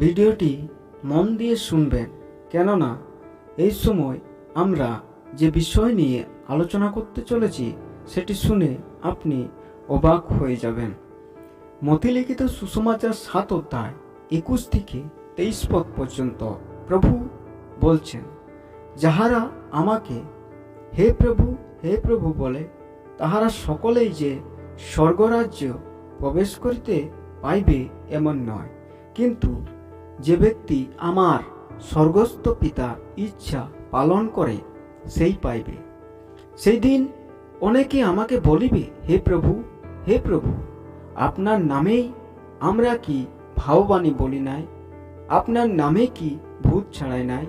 ভিডিওটি মন দিয়ে শুনবেন, কেননা এই সময় আমরা যে বিষয় নিয়ে আলোচনা করতে চলেছি, সেটি শুনে আপনি অবাক হয়ে যাবেন। মতিলিখিত সুসমাচার সাত অধ্যায় একুশ থেকে তেইশ পদ পর্যন্ত প্রভু বলছেন, যাহারা আমাকে হে প্রভু হে প্রভু বলে, তাহারা সকলেই যে স্বর্গরাজ্য প্রবেশ করিতে পাইবে এমন নয়। কিন্তু যে ব্যক্তি আমার স্বর্গস্থ পিতার ইচ্ছা পালন করে, সেই পাইবে। সেই দিন অনেকে আমাকে বলিবে, হে প্রভু হে প্রভু, আপনার নামেই আমরা কি ভাববাণী বলি নাই? আপনার নামে কি ভূত ছাড়াই নাই?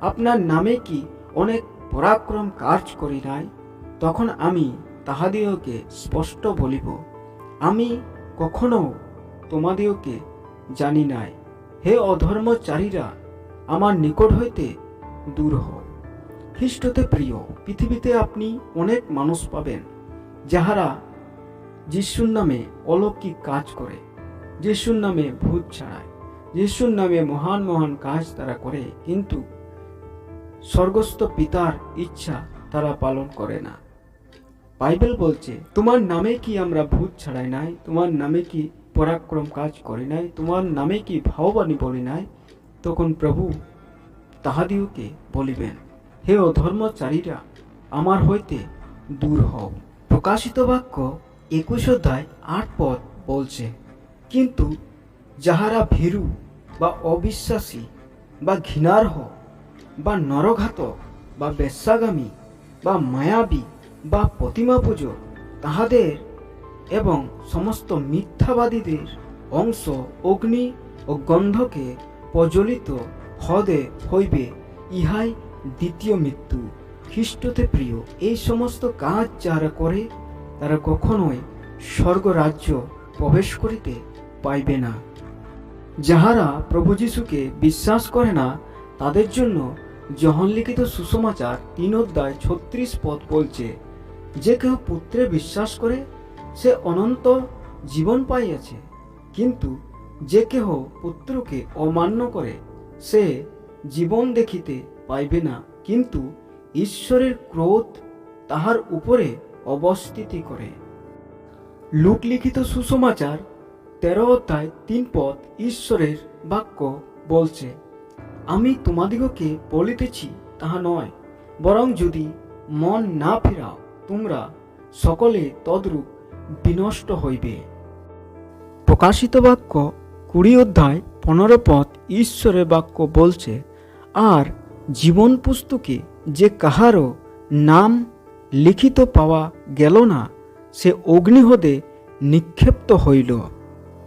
আপনার নামে কি অনেক পরাক্রম কাজ করি নাই? তখন আমি তাহাদিওকে স্পষ্ট বলিব, আমি কখনো তোমাদিওকে জানি নাই। হে অধর্মচারীরা আমার নিকট হইতে দূর হও। খ্রিস্টতে প্রিয়, পৃথিবীতে আপনি অনেক মানুষ পাবেন, যাহারা যিশুর নামে অলৌকিক কাজ করে, যিশুর নামে ভূত ছাড়ায়, যিশুর নামে মহান মহান কাজ তারা করে, কিন্তু স্বর্গস্থ পিতার ইচ্ছা তারা পালন করে না। বাইবেল বলছে, তোমার নামে কি আমরা ভূত ছাড়াই নাই? তোমার নামে কি পরাক্রম কাজ করি নাই, তোমার নামে কি ভাববাণী বলি নাই? তখন প্রভু তাহাদিওকে বলিবেন, হে অধর্মচারীরা, আমার হইতে দূর হও। প্রকাশিত বাক্য একুশ অধ্যায় আট পদ বলছে, কিন্তু যাহারা ভীরু বা অবিশ্বাসী বা ঘৃণার্হ বা নরঘাতক বা বেশ্যাগামী বা মায়াবী বা প্রতিমা পুজো তাহাদের এবং সমস্ত মিথ্যাবাদীদের অংশ অগ্নি ও গন্ধকে প্রজ্বলিত হদে হইবে, ইহাই দ্বিতীয় মৃত্যু। খ্রিস্টতে প্রিয়, এই সমস্ত কাজ যারা করে, তারা কখনোই স্বর্গরাজ্য প্রবেশ করিতে পাইবে না। যাহারা প্রভু যিশুকে বিশ্বাস করে না, তাদের জন্য জহন লিখিত সুসমাচার তিন অধ্যায় ছত্রিশ পদ বলছে, যে কেউ পুত্রে বিশ্বাস করে সে অনন্ত জীবন পাইয়াছে। কিন্তু যে কেহ পুত্রকে অমান্য করে, সে জীবন দেখিতে পাইবে না। কিন্তু ঈশ্বরের ক্রোধ তাহার উপরে অবস্থিতি করে। লোকলিখিত সুসমাচার, তেরো অধ্যায়, তিন পদ ঈশ্বরের বাক্য বলছে, আমি তোমাদিগকে বলিতেছি তাহা নয়, বরং যদি মন না ফেরাও, তোমরা সকলে তদ্রূপ বিনষ্ট হইবে। প্রকাশিত বাক্য কুড়ি অধ্যায় পনেরো পথ ঈশ্বরের বাক্য বলছে, আর জীবন পুস্তকে যে কাহারও নাম লিখিত পাওয়া গেল না, সে অগ্নিহদে নিক্ষেপ্ত হইল।